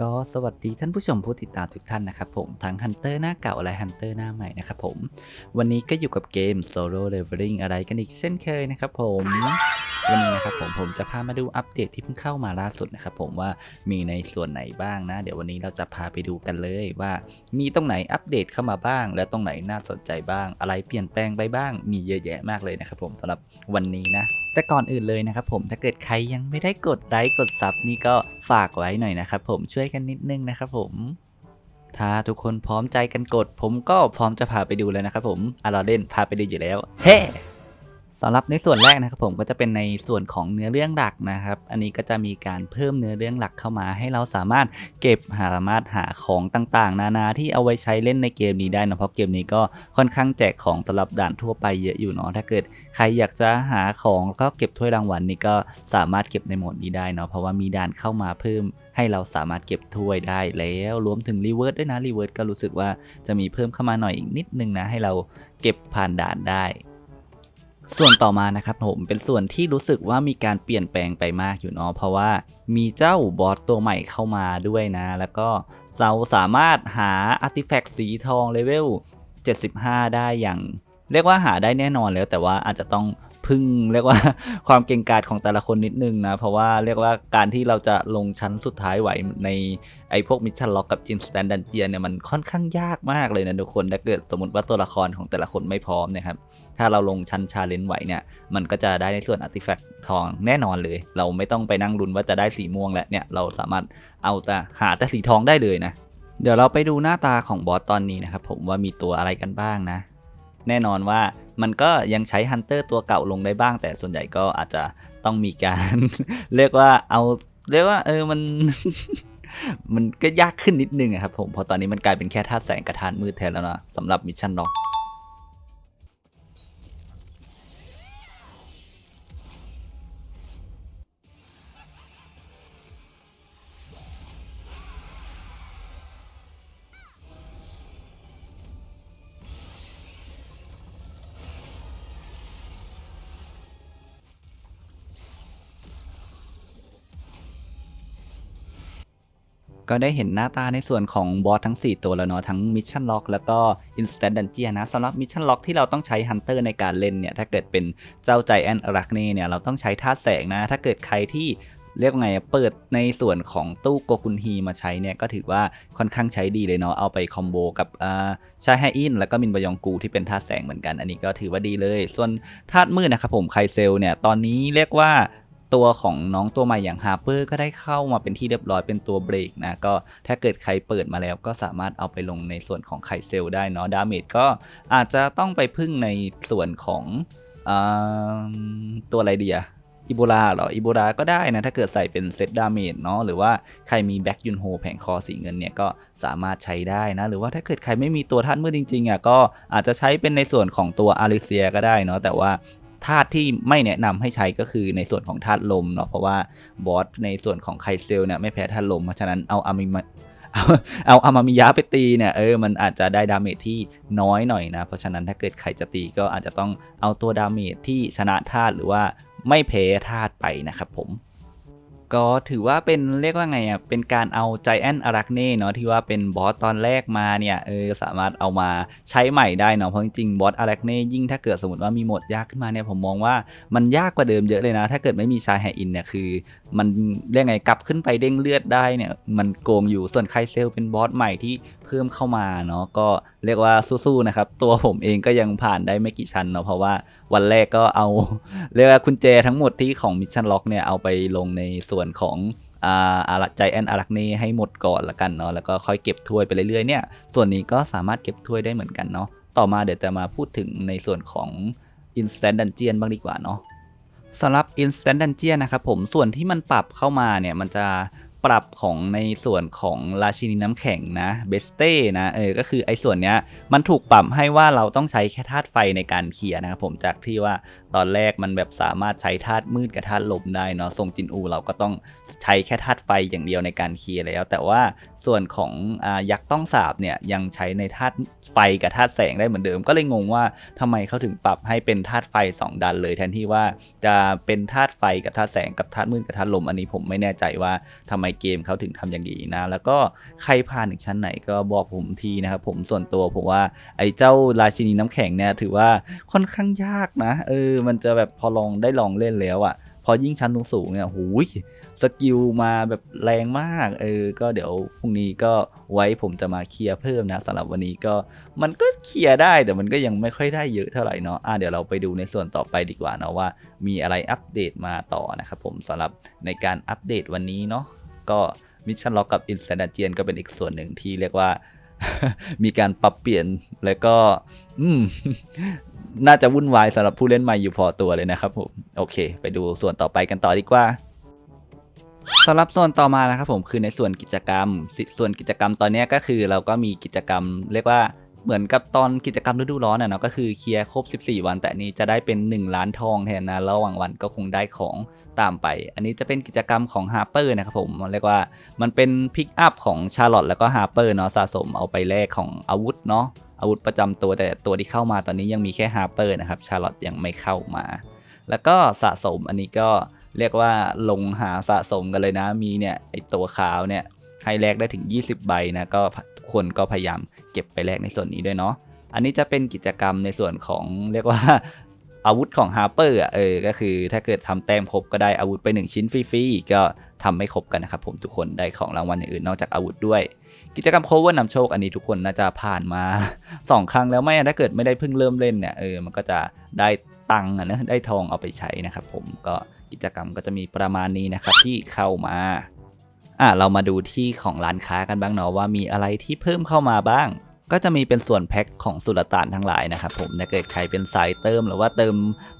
ก็สวัสดีท่านผู้ชมผู้ติดตามทุกท่านนะครับผมทั้งฮันเตอร์หน้าเก่าและฮันเตอร์หน้าใหม่นะครับผม วันนี้ก็อยู่กับเกม Solo Leveling อะไรกันอีกเช่นเคยนะครับผม วันนี้นะครับผมผมจะพามาดูอัปเดตที่เพิ่งเข้ามาล่าสุดนะครับผมว่ามีในส่วนไหนบ้างนะ เดี๋ยววันนี้เราจะพาไปดูกันเลยว่ามีตรงไหนอัปเดตเข้ามาบ้าง และตรงไหนน่าสนใจบ้าง อะไรเปลี่ยนแปลงไปบ้างมีเยอะแยะมากเลยนะครับผมสำหรับวันนี้นะแต่ก่อนอื่นเลยนะครับผมถ้าเกิดใครยังไม่ได้กดไลค์กดซับนี่ก็ฝากไว้หน่อยนะครับผมช่วยกันนิดนึงนะครับผมถ้าทุกคนพร้อมใจกันกด ผมก็พร้อมจะพาไปดูแล้วนะครับผมอาราเล่นพาไปดูอยู่แล้ว เฮ้ สำหรับในส่วนแรกนะครับผมก็จะเป็นในส่วนของเนื้อเรื่องหลักนะครับ อันนี้ก็จะมีการเพิ่มเนื้อเรื่องหลักเข้ามาให้เราสามารถเก็บหาสามารถหาของต่างๆ นานาที่เอาไว้ใช้เล่นในเกมนี้ได้นะเพราะเกมนี้ก็ค่อนข้างแจกของสำหรับด่านทั่วไปเยอะอยู่เนาะถ้าเกิดใครอยากจะหาของก็เก็บถ้วยรางวัลนี่ก็สามารถเก็บในโหมดนี้ได้เนาะเพราะว่ามีด่านเข้ามาเพิ่มให้เราสามารถเก็บถ้วยได้แล้วรวมถึงรีเวิร์ดด้วยนะรีเวิร์ดก็รู้สึกว่าจะมีเพิ่มเข้ามาหน่อยอีกนิดนึงนะให้เราเก็บผ่านด่านได้ ส่วนต่อมานะครับผมเป็นส่วนที่รู้สึกว่ามีการเปลี่ยนแปลงไปมากอยู่เนาะเพราะว่ามีเจ้าบอสตัวใหม่เข้ามาด้วยนะ แล้วก็เราสามารถหาอาร์ติแฟกต์สีทองเลเวล 75 ได้อย่าง เรียกว่าหาได้แน่นอนแล้วแต่ว่าอาจจะต้องพึ่งเรียกว่าความเก่งกาจของแต่ละคนนิดนึงนะ เพราะว่าเรียกว่าการที่เราจะลงชั้นสุดท้ายไหวในไอ้พวกมิชชั่นล็อกกับ Instant Dungeon เนี่ยมันค่อนข้างยากมากเลยนะทุกคนถ้าเกิดสมมติว่าตัวละครของแต่ละคนไม่พร้อมนะครับ ถ้าเราลงชั้นชาเลนจ์ไหวเนี่ย มันก็จะได้ในส่วนอาร์ติแฟกต์ทองแน่นอนเลย เราไม่ต้องไปนั่งลุ้นว่าจะได้สีม่วงแล้วเนี่ย เราสามารถเอาแต่หาแต่สีทองได้เลยนะ เดี๋ยวเราไปดูหน้าตาของบอสตอนนี้นะครับผมว่ามีตัวอะไรกันบ้างนะ แน่นอนว่ามันก็ยังใช้ฮันเตอร์ตัวเก่าลงได้บ้าง แต่ส่วนใหญ่ก็อาจจะต้องมีการ เรียกว่าเอาเรียกว่าเออมันมันก็ยากขึ้นนิดนึงอะครับผมเพราะตอนนี้มันกลายเป็นแค่ธาแสงกระทานมืดแทนแล้วนะสำหรับมิชชั่นล็อก ก็ได้เห็นหน้าตาในส่วนของบอสทั้ง 4 ตัวแล้วเนาะทั้งมิชชั่นล็อกแล้วก็ Instant Dungeon นะสำหรับมิชชั่นล็อกที่เราต้องใช้ฮันเตอร์ในการเล่นเนี่ยถ้าเกิดเป็นเจ้าใจแอนอรักเน่เนี่ยเราต้องใช้ธาตุแสงนะ ถ้าเกิดใครที่เรียกไงเปิดในส่วนของตู้โกกุนฮีมาใช้เนี่ยก็ถือว่าค่อนข้างใช้ดีเลยเนาะเอาไปคอมโบกับอ่าชาไฮอินแล้วก็มินบยองกูที่เป็นธาตุแสงเหมือนกัน อันนี้ก็ถือว่าดีเลย ส่วนธาตุมืดนะครับผมไคเซลเนี่ยตอนนี้เรียกว่า ตัวของน้องตัวใหม่อย่างฮาร์เปอร์ก็ได้เข้ามาเป็นที่เรียบร้อยเป็นตัวเบรกนะ ก็ถ้าเกิดใครเปิดมาแล้วก็สามารถเอาไปลงในส่วนของไคเซลได้เนาะดาเมจก็อาจจะต้องไปพึ่งในส่วนของอตัวอะไรเดียอิโบลาเหรออิโบลาก็ได้นะ ถ้าเกิดใส่เป็นเซตดาเมจเนาะหรือว่าใครมีแบ็กยุนโฮแผงคอสีเงินเนี่ยก็สามารถใช้ได้นะ หรือว่าถ้าเกิดใครไม่มีตัวธาตุมืดจริงๆอะก็อาจจะใช้เป็นในส่วนของตัวอาริเซียก็ได้เนาะแต่ว่า ธาตุที่ไม่แนะนำให้ใช้ก็คือในส่วนของธาตุลมเนาะเพราะว่าบอสในส่วนของไคเซลเนี่ยไม่แพ้ธาตุลมเพราะฉะนั้นเอาอามิมาเอาเอาอามามิยะไปตีเนี่ยเออมันอาจจะได้ดาเมจที่น้อยหน่อยนะ เพราะฉะนั้นถ้าเกิดใครจะตีก็อาจจะต้องเอาตัวดาเมจที่ชนะธาตุหรือว่าไม่แพ้ธาตุไปนะครับผม ก็ถือว่าเป็นเรียกว่าไงอะ เป็นการเอาใจแอนอารักเน่เนาะที่ว่าเป็นบอสตอนแรกมาเนี่ยเออสามารถเอามาใช้ใหม่ได้เนาะเพราะจริงๆบอสอารักเน่ยิ่งถ้าเกิดสมมติว่ามีโหมดยากขึ้นมาเนี่ยผมมองว่ามันยากกว่าเดิมเยอะเลยนะ ถ้าเกิดไม่มีชายแฮอินเนี่ยคือ มันเรียกไงกลับขึ้นไปเด้งเลือดได้เนี่ยมันโกงอยู่ส่วนไคเซลเป็นบอสใหม่ที่ พิ่มเข้ามาเนาะก็เรียกว่าสู้ๆนะครับ ตัวผมเองก็ยังผ่านได้ไม่กี่ชั้นเนาะเพราะว่าวันแรกก็เอา เรียกว่ากุญแจทั้งหมดที่ของมิชชั่นล็อกเนี่ยเอาไปลงในส่วนของอาอารักใจแอนอารักเน่ให้หมดก่อนละกันเนาะแล้วก็ค่อยเก็บถ้วยไปเรื่อยๆเนี่ยส่วนนี้ก็สามารถเก็บถ้วยได้เหมือนกันเนาะต่อมาเดี๋ยวจะมาพูดถึงในส่วนของ Instant Dungeon บ้างดีกว่าเนาะสำหรับ Instant Dungeon นะครับผมส่วนที่มันปรับเข้ามาเนี่ยมันจะ ปรับของในส่วนของราชินีน้ำแข็งนะเบสเต้นะเออก็คือไอ้ส่วนเนี้ยมันถูกปรับให้ว่าเราต้องใช้แค่ธาตุไฟในการเคลียร์นะครับผมจากที่ว่า ตอนแรกมันแบบสามารถใช้ธาตุมืดกับธาตุลมได้เนาะทรงจินอูเราก็ต้องใช้แค่ธาตุไฟอย่างเดียวในการเคลียร์แล้ว แต่ว่าส่วนของอยักษ์ต้องสาบเนี่ยยังใช้ในธาตุไฟกับธาตุแสงได้เหมือนเดิม ก็เลยงงว่าทำไมเขาถึงปรับให้เป็นธาตุไฟ 2 ดันเลยแทนที่ว่าจะเป็นธาตุไฟกับธาตุแสงกับธาตุมืดกับธาตุลมอันนี้ผมไม่แน่ใจว่าทำไมเกมเขาถึงทำอย่างนี้นะ แล้วก็ใครผ่านถึงชั้นไหนก็บอกผมทีนะครับผมส่วนตัวผมว่าไอ้เจ้าราชินีน้ำแข็งเนี่ยถือว่าค่อนข้างยากนะเออมันจะแบบพอลองได้ลองเล่นแล้วอะ่ะ พอยิ่งชั้นสูงเนี่ยหูยสกิลมาแบบแรงมาก เออ ก็เดี๋ยวพรุ่งนี้ก็ไว้ผมจะมาเคลียร์เพิ่มนะสำหรับวันนี้ก็มันก็เคลียร์ได้แต่มันก็ยังไม่ค่อยได้เยอะเท่าไหร่เนาะอะเดี๋ยวเราไปดูในส่วนต่อไปดีกว่าเนาะว่า มีอะไรอัปเดตมาต่อนะครับผมสำหรับในการอัปเดตวันนี้เนาะก็มิชชั่นล็อกกับอินสแตนเจียนก็เป็นอีกส่วนหนึ่งที่เรียกว่ามีการปรับเปลี่ยนแล้วก็อืม น่าจะวุ่นวายสำหรับผู้เล่นใหม่อยู่พอตัวเลยนะครับผมโอเค ไปดูส่วนต่อไปกันต่อดีกว่าสำหรับส่วนต่อมานะครับผมคือในส่วนกิจกรรม ส่วนกิจกรรมตอนนี้ก็คือเราก็มีกิจกรรม เรียกว่าเหมือนกับตอนกิจกรรมฤดูร้อนน่ะเนาะก็คือเคลียร์ครบ 14 วัน แต่นนี้จะได้เป็น 1 ล้านทองแทนนะระหว่างวันก็คงได้ของตามไป อันนี้จะเป็นกิจกรรมของฮาร์เปอร์นะครับผมเรียกว่ามันเป็นพิกอัพของชาร์ลอตแล้วก็ฮาร์เปอร์เนาะสะสมเอาไปแลกของอาวุธเนาะ อาวุธประจำตัวแต่ตัวที่เข้ามาตอนนี้ยังมีแค่ฮาร์เปอร์นะครับชาร์ลอตยังไม่เข้ามา แล้วก็สะสมอันนี้ก็เรียกว่าลงหาสะสมกันเลยนะมีเนี่ยไอตัวขาวเนี่ยให้แลกได้ถึง 20 ใบนะก็ทุกคนก็พยายามเก็บไปแลกในส่วนนี้ด้วยเนาะอันนี้จะเป็นกิจกรรมในส่วนของเรียกว่าอาวุธของฮาร์เปอร์อะเออก็คือถ้าเกิดทำแต้มครบก็ได้อาวุธไป 1 ชิ้นฟรีๆก็ ทำไม่ครบกันนะครับผมทุกคนได้ของรางวัลอย่างอื่นนอกจากอาวุธด้วย กิจกรรมโคเวอร์นำโชคอันนี้ทุกคนน่าจะผ่านมา 2 ครั้งแล้วไม่ถ้าเกิดไม่ได้เพิ่งเริ่มเล่นเนี่ยเออมันก็จะได้ตังค์นะได้ทองเอาไปใช้นะครับผมก็กิจกรรมก็จะมีประมาณนี้นะครับที่เข้ามาอะเรามาดูที่ของร้านค้ากันบ้างเนาะว่ามีอะไรที่เพิ่มเข้ามาบ้าง ก็จะมีเป็นส่วนแพ็คของสุลต่านทั้งหลายนะครับผมถ้าเกิดใครเป็นสายเติมหรือว่าเติม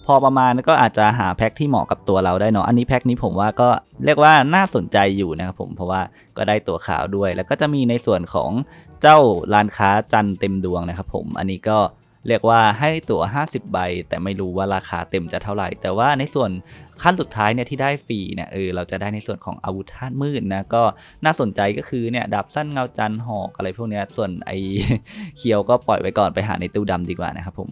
พอประมาณก็อาจจะหาแพ็คที่เหมาะกับตัวเราได้เนาะอันนี้แพ็คนี้ผมว่าก็เรียกว่าน่าสนใจอยู่นะครับผมเพราะว่าก็ได้ตัวขาวด้วย แล้วก็จะมีในส่วนของเจ้าร้านค้าจันเต็มดวงนะครับผมอันนี้ก็ เรียกว่าให้ตั๋ว 50 ใบ แต่ไม่รู้ว่าราคาเต็มจะเท่าไหร่ แต่ว่าในส่วนขั้นสุดท้ายเนี่ยที่ได้ฟรีเนี่ยเออเราจะได้ในส่วนของอาวุธธาตุมืดนะก็น่าสนใจก็คือเนี่ยดาบสั้นเงาจันหอกอะไรพวกเนี้ยส่วนไอเคียวก็ปล่อยไว้ก่อนไปหาในตู้ดำดีกว่านะครับผม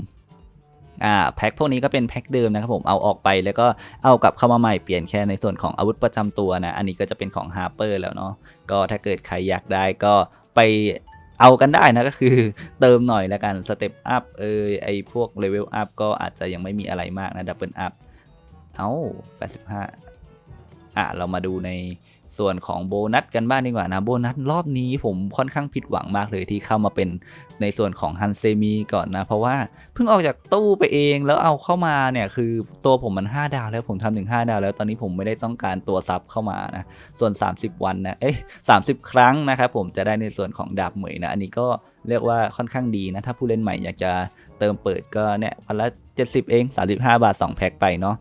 อ่าแพ็คพวกนี้ก็เป็นแพ็คเดิมนะครับผมเอาออกไปแล้วก็เอากลับเข้ามาใหม่เปลี่ยนแค่ในส่วนของอาวุธประจำตัวนะ อันนี้ก็จะเป็นของฮาร์เปอร์แล้วเนาะก็ถ้าเกิดใครอยากได้ก็ไป เอากันได้นะก็คือเติมหน่อยแล้วกันสเต็ปอัพเออไอพวกเลเวลอัพก็อาจจะยังไม่มีอะไรมากนะดับเบิลอัพเอา85 อะ เรามาดูใน ส่วนของโบนัสกันบ้างดีกว่านะโบนัสรอบนี้ผมค่อนข้างผิดหวังมากเลยที่เข้ามาเป็นในส่วนของฮันเซมีก่อนนะ เพราะว่าเพิ่งออกจากตู้ไปเองแล้วเอาเข้ามาเนี่ยคือตัวผมมัน 5 ดาวแล้วผมทำถึง 5 ดาวแล้วตอนนี้ผมไม่ได้ต้องการตัวซับเข้ามานะส่วน 30 วันนะเอ้ย30ครั้งนะครับผมจะได้ในส่วนของดาบเหมยนะอันนี้ก็เรียกว่าค่อนข้างดีนะถ้าผู้เล่นใหม่อยากจะเติมเปิดก็เนี่ยวันละ 70 เอง 35 บาท 2 แพ็คไปเนาะ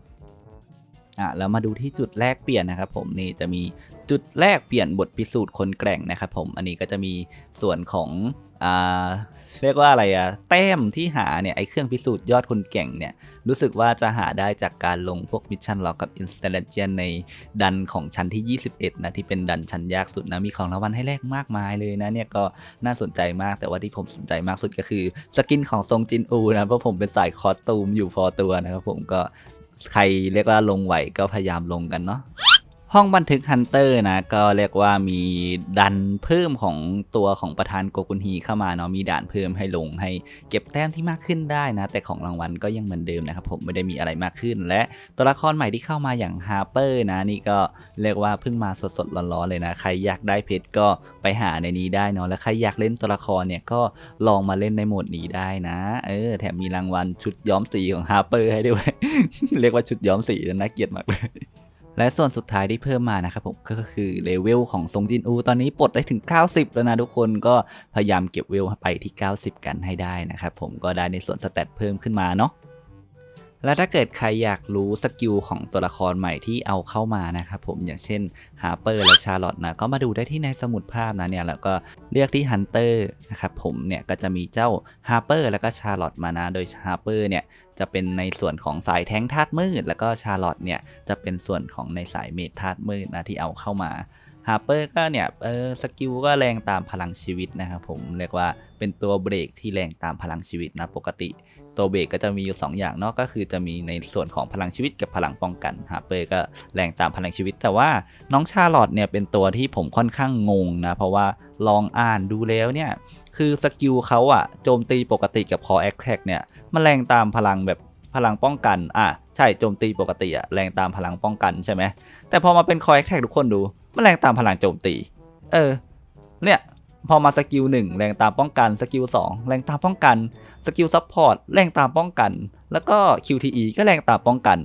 อะแล้วมาดูที่จุดแรกเปลี่ยนนะครับผมนี่จะมี จุดแรกเปลี่ยนบทพิสูจน์คนแกร่งนะครับผมอันนี้ก็จะมีส่วนของอ่าเรียกว่าอะไรอะแต้มที่หาเนี่ยไอเครื่องพิสูจน์ยอดคนเก่งเนี่ยรู้สึกว่าจะหาได้จากการลงพวกมิชชั่นล็อกกับอินสแตนเจียนในดันของชั้นที่ 21 นะที่เป็นดันชั้นยากสุดนะมีของรางวัลให้แลกมากมายเลยนะเนี่ยก็น่าสนใจมากแต่ว่าที่ผมสนใจมากสุดก็คือสกินของทรงจินอูนะเพราะผมเป็นสายคอสตูมอยู่พอตัวนะครับผมก็ใครเรียกว่าลงไหวก็พยายามลงกันเนาะ ห้องบันทึกฮันเตอร์นะก็เรียกว่ามีดันเพิ่มของตัวของประธานโกกุนฮีเข้ามาเนาะมีด่านเพิ่มให้ลงให้เก็บแต้มที่มากขึ้นได้นะ แต่ของรางวัลก็ยังเหมือนเดิมนะครับผมไม่ได้มีอะไรมากขึ้น และตัวละครใหม่ที่เข้ามาอย่างฮาร์เปอร์นะนี่ก็เรียกว่าเพิ่งมาสดๆร้อนๆเลยนะ ใครอยากได้เพชรก็ไปหาในนี้ได้เนาะและใครอยากเล่นตัวละครเนี่ยก็ลองมาเล่นในโหมดนี้ได้นะเออแถมมีรางวัลชุดย้อมสีของฮาร์เปอร์ให้ด้วย เรียกว่าชุดย้อมสีนะน่าเกลียดมากเลย และส่วนสุดท้ายที่เพิ่มมานะครับผมก็คือเลเวลของซงจินอู ตอนนี้ปลดได้ถึง 90 แล้วนะทุกคนก็พยายามเก็บเวลไปที่ 90 กันให้ได้นะครับผมก็ได้ในส่วนสเตตเพิ่มขึ้นมาเนาะ และถ้าเกิดใครอยากรู้สกิลของตัวละครใหม่ที่เอาเข้ามานะครับผมอย่างเช่นฮาร์เปอร์และชาร์ลอตนะก็มาดูได้ที่ในสมุดภาพนะเนี่ยแล้วก็เลือกที่ฮันเตอร์นะครับผมเนี่ยก็จะมีเจ้าฮาร์เปอร์แล้วก็ชาร์ลอตมานะ โดยฮาร์เปอร์เนี่ยจะเป็นในส่วนของสายแท้งธาตุมืด แล้วก็ชาร์ลอตเนี่ยจะเป็นส่วนของในสายเมทธาตุมืดนะที่เอาเข้ามา ฮาร์เปอร์ก็เนี่ยเออสกิลก็แรงตามพลังชีวิตนะครับผมเรียกว่าเป็นตัวเบรกที่แรงตามพลังชีวิตนะปกติ ตัวเบรกก็จะมีอยู่ 2 อย่างเนาะก็คือจะมีในส่วนของพลังชีวิตกับพลังป้องกันฮาร์เปอร์ก็แรงตามพลังชีวิต แต่ว่าน้องชาร์ลอตเนี่ยเป็นตัวที่ผมค่อนข้างงงนะเพราะว่าลองอ่านดูแล้วเนี่ยคือสกิลเขาอะโจมตีปกติกับคอแอคแท็กเนี่ยมันแรงตามพลังแบบพลังป้องกัน อะ ใช่ โจมตีปกติอะแรงตามพลังป้องกันใช่ไหม แต่พอมาเป็นคอแอคแท็กทุกคนดู มันแรงตามพลังโจมตี เออ เนี่ย พอมาสกิล1แรงตามป้องกัน สกิล2แรงตามป้องกัน สกิลซัพพอร์ตแรงตามป้องกัน แล้วก็ QTE ก็แรงตามป้องกัน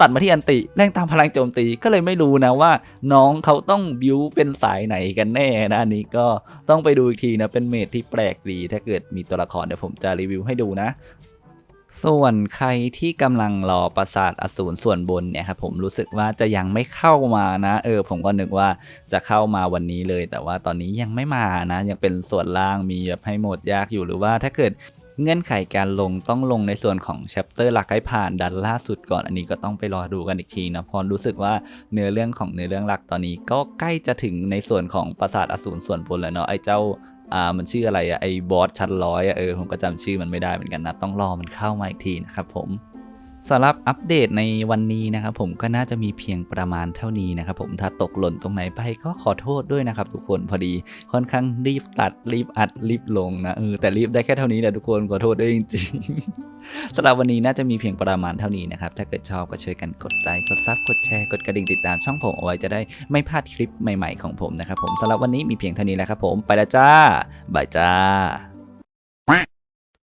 ตัดมาที่อันติ แรงตามพลังโจมตี ก็เลยไม่รู้นะว่า น้องเขาต้องบิวเป็นสายไหนกันแน่นะอันนี้ก็ต้องไปดูอีกทีนะ เป็นเมทที่แปลกดี ถ้าเกิดมีตัวละครเดี๋ยวผมจะรีวิวให้ดูนะ ส่วนใครที่กำลังรอปราสาทอสูรส่วนบนเนี่ยครับผมรู้สึกว่าจะยังไม่เข้ามานะเออผมก็นึกว่าจะเข้ามาวันนี้เลย แต่ว่าตอนนี้ยังไม่มานะ ยังเป็นส่วนล่างมีแบบให้หมดยากอยู่หรือว่าถ้าเกิดเงื่อนไขการลงต้องลงในส่วนของแชปเตอร์หลักให้ผ่านดันล่าสุดก่อนอันนี้ก็ต้องไปรอดูกันอีกทีนะพอรู้สึกว่าเนื้อเรื่องของเนื้อเรื่องหลักตอนนี้ก็ใกล้จะถึงในส่วนของปราสาทอสูรส่วนบนแล้วเนาะไอ้เจ้า อ่ามันชื่ออะไรอะไอบอสชั้นร้อยอะเออผมก็จำชื่อมันไม่ได้เหมือนกันนะ ต้องรอมันเข้ามาอีกทีนะครับผม สำหรับอัปเดตในวันนี้นะครับผมก็น่าจะมีเพียงประมาณเท่านี้นะครับผมถ้าตกหล่นตรงไหนไปก็ขอโทษด้วยนะครับทุกคนพอดีค่อนข้างรีบตัดรีบอัดรีบลงนะเออแต่รีบได้แค่เท่านี้แหละทุกคนขอโทษด้วยจริงๆสำหรับวันนี้น่าจะมีเพียงประมาณเท่านี้นะครับถ้าเกิดชอบก็ช่วยกันกดไลค์กดซับกดแชร์กดกระดิ่งติดตามช่องผมเอาไว้จะได้ไม่พลาดคลิปใหม่ ๆของผมนะครับผมสำหรับวันนี้มีเพียงเท่านี้แหละครับผมไปแล้วจ้าบายจ้า